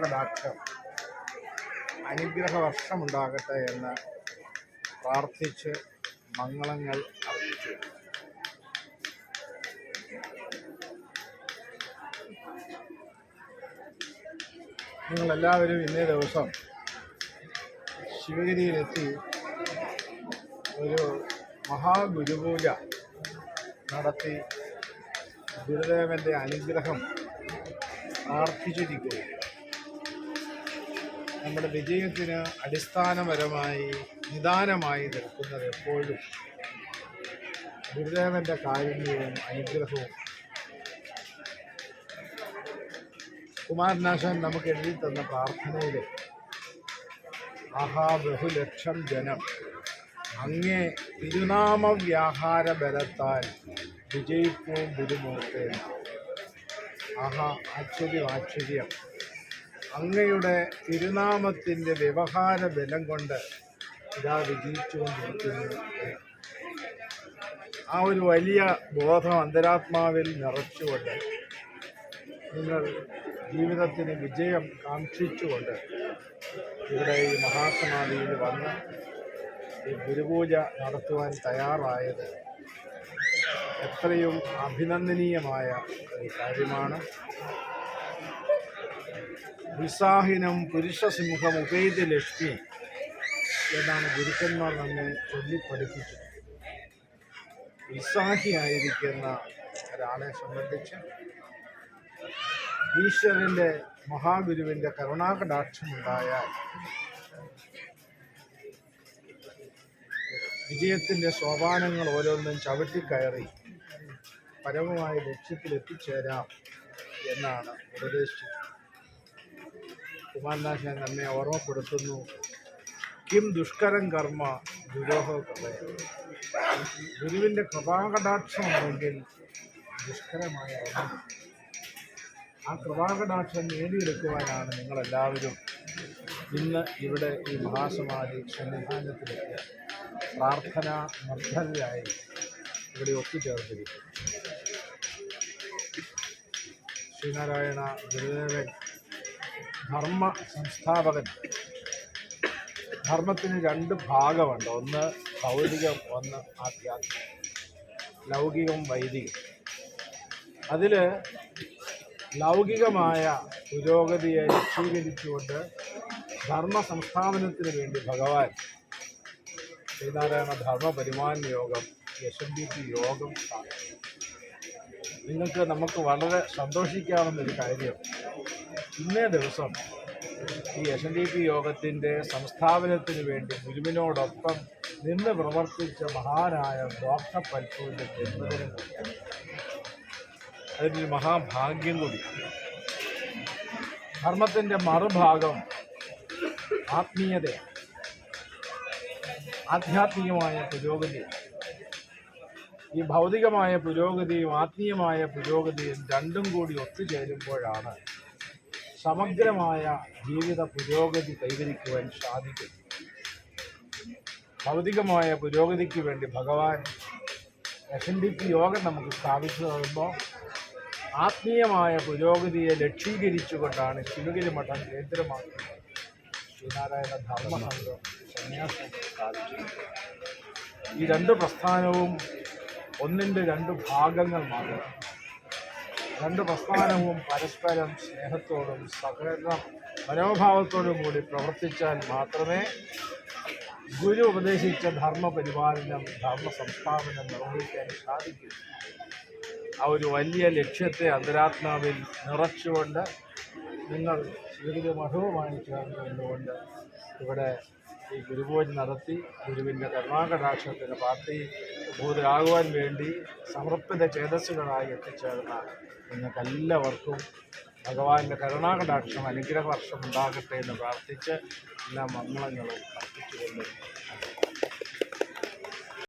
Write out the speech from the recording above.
കരുണാകടാക്ഷം അനുഗ്രഹ വർഷമുണ്ടാകട്ടെ എന്ന് പ്രാർത്ഥിച്ച് മംഗളങ്ങൾ അർപ്പിച്ചു. നിങ്ങളെല്ലാവരും ഇന്നേ ദിവസം ശിവഗിരിയിലെത്തി ഒരു മഹാഗുരുപൂജ നടത്തി ഗുരുദേവന്റെ അനുഗ്രഹം പ്രാർത്ഥിച്ചിരിക്കുക നമ്മുടെ വിജയത്തിന് അടിസ്ഥാനപരമായി നിദാനമായി നിൽക്കുന്നത് എപ്പോഴും ഗുരുദേവന്റെ കാരുണ്യവും അനുഗ്രഹവും. കുമാരനാശൻ നമുക്ക് എഴുതി തന്ന പ്രാർത്ഥനയിൽ ആഹാ ബഹുലക്ഷം ജനം അങ്ങേ തിരുനാമ വ്യാഹാര ബലത്താൽ വിജയിപ്പൂ ഗുരുമൂർത്തേ ആഹാ ആശ്ചര്യം ആശ്ചര്യം. അങ്ങയുടെ തിരുനാമത്തിന്റെ വ്യവഹാര ബലം കൊണ്ട് ഇതാ വിജയിച്ചുകൊണ്ടിരിക്കുന്നു. ആ ഒരു വലിയ ബോധം അന്തരാത്മാവിൽ നിറച്ചുകൊണ്ട് നിങ്ങൾ ജീവിതത്തിന് വിജയം കാക്ഷിച്ചുകൊണ്ട് ഇവിടെ ഈ മഹാസമാധിയിൽ വന്ന് ഈ ഗുരുപൂജ നടത്തുവാൻ തയ്യാറായത് എത്രയും അഭിനന്ദനീയമായ ഒരു കാര്യമാണ്. ഉത്സാഹിനം പുരുഷസിംഹം ഉപേതി ലക്ഷ്മി എന്നാണ് ഗുരുക്കന്മാർ നമ്മെ ചൊല്ലിപ്പഠിപ്പിച്ചത്. വിസാഹിയായിരിക്കുന്ന ഒരാളെ സംബന്ധിച്ച് ഈശ്വരന്റെ മഹാഗുരുവിന്റെ കരുണാകടാക്ഷമുണ്ടായാൽ വിജയത്തിന്റെ സോപാനങ്ങൾ ഓരോന്നും ചവിട്ടിക്കയറി പരമമായ ലക്ഷ്യത്തിൽ എത്തിച്ചേരാം എന്നാണ് ഉപദേശിച്ചത് കുമാരനാശൻ നമ്മെ ഓർമ്മപ്പെടുത്തുന്നു. കിം ദുഷ്കരം കർമ്മ ദുരോഹ കൃപയ ഗുരുവിന്റെ കൃപാകടാക്ഷമുണ്ടെങ്കിൽ ദുഷ്കരമായ ആ കൃപാകടാക്ഷം നേടിയെടുക്കുവാനാണ് നിങ്ങളെല്ലാവരും ഇന്ന് ഇവിടെ ഈ മഹാസമാധി സന്നിധാനത്തിലേക്ക് പ്രാർത്ഥന മർദ്ദരായി ഇവിടെ ഒത്തുചേർത്തിരിക്കുന്നു ശ്രീനാരായണ ഗുരുദേവൻ ധർമ്മ സംസ്ഥാപകൻ. ധർമ്മത്തിന് രണ്ട് ഭാഗമുണ്ട്. ഒന്ന് ഭൗതികം ഒന്ന് ആധ്യാത്മികം. ലൗകികം വൈദികം. അതിൽ ലൗകികമായ പുരോഗതിയെ ലക്ഷീകരിച്ചുകൊണ്ട് ധർമ്മ സംസ്ഥാപനത്തിന് വേണ്ടി ഭഗവാൻ ശ്രീനാരായണ ധർമ്മ പരിമാൻ യോഗം എസ് എൻ ഡി പി യോഗം നിങ്ങൾക്ക് നമുക്ക് വളരെ സന്തോഷിക്കാവുന്ന ഒരു കാര്യം ഇന്നേ ദിവസം ഈ എസ് എൻ ഡി പി യോഗത്തിന്റെ സംസ്ഥാപനത്തിന് വേണ്ടി ഗുരുവിനോടൊപ്പം നിന്ന് പ്രവർത്തിച്ച മഹാനായ ഡോക്ടർ പൽപ്പൂരിന്റെ ജന്മദിനം കൂടിയാണ്. അതിനൊരു മഹാഭാഗ്യം കൂടി. ധർമ്മത്തിന്റെ മറുഭാഗം ആത്മീയതയാണ്. ആധ്യാത്മികമായ പുരോഗതി ഈ ഭൗതികമായ പുരോഗതിയും ആത്മീയമായ പുരോഗതിയും രണ്ടും കൂടി ഒത്തുചേരുമ്പോഴാണ് സമഗ്രമായ ജീവിത പുരോഗതി കൈവരിക്കുവാൻ സാധിക്കും. ഭൗതികമായ പുരോഗതിക്ക് വേണ്ടി ഭഗവാൻ എസ് എൻ ഡി പി യോഗം നമുക്ക് സ്ഥാപിച്ചു തരുമ്പോൾ ആത്മീയമായ പുരോഗതിയെ ലക്ഷീകരിച്ചുകൊണ്ടാണ് ശിവഗിരി മഠം കേന്ദ്രമാക്കി ശ്രീനാരായണ ധർമ്മസംഘം സന്യാസം സ്ഥാപിച്ചത് ഈ രണ്ട് പ്രസ്ഥാനവും ഒന്നിന്റെ രണ്ട് ഭാഗങ്ങൾ മാത്രം രണ്ട് പ്രസ്ഥാനവും പരസ്പരം സ്നേഹത്തോടും സഹകരണ മനോഭാവത്തോടും കൂടി പ്രവർത്തിച്ചാൽ മാത്രമേ ഗുരു ഉപദേശിച്ച ധർമ്മ പരിപാലനം ധർമ്മ സംസ്ഥാപനം നിർവഹിക്കാൻ സാധിക്കൂ. ആ ഒരു വലിയ ലക്ഷ്യത്തെ അന്തരാത്മാവിൽ നിറച്ചുകൊണ്ട് നിങ്ങൾ ശിവഗിരി മഠവുമായി ചേർന്ന് ഇവിടെ ഈ ഗുരുപൂജ നടത്തി ഗുരുവിന്റെ കരുണാകടാക്ഷത്തിന് പാർട്ടി ഭൂതരാകുവാൻ വേണ്ടി സമർപ്പിത ചേതസ്സുകളായി എത്തിച്ചേർന്ന നിങ്ങൾക്കെല്ലാവർക്കും ഭഗവാന്റെ കരുണാകടാക്ഷം അനുഗ്രഹ വർഷം ഉണ്ടാകട്ടെ എന്ന് പ്രാർത്ഥിച്ച് എല്ലാ മംഗളങ്ങളും അർപ്പിച്ചുകൊണ്ട്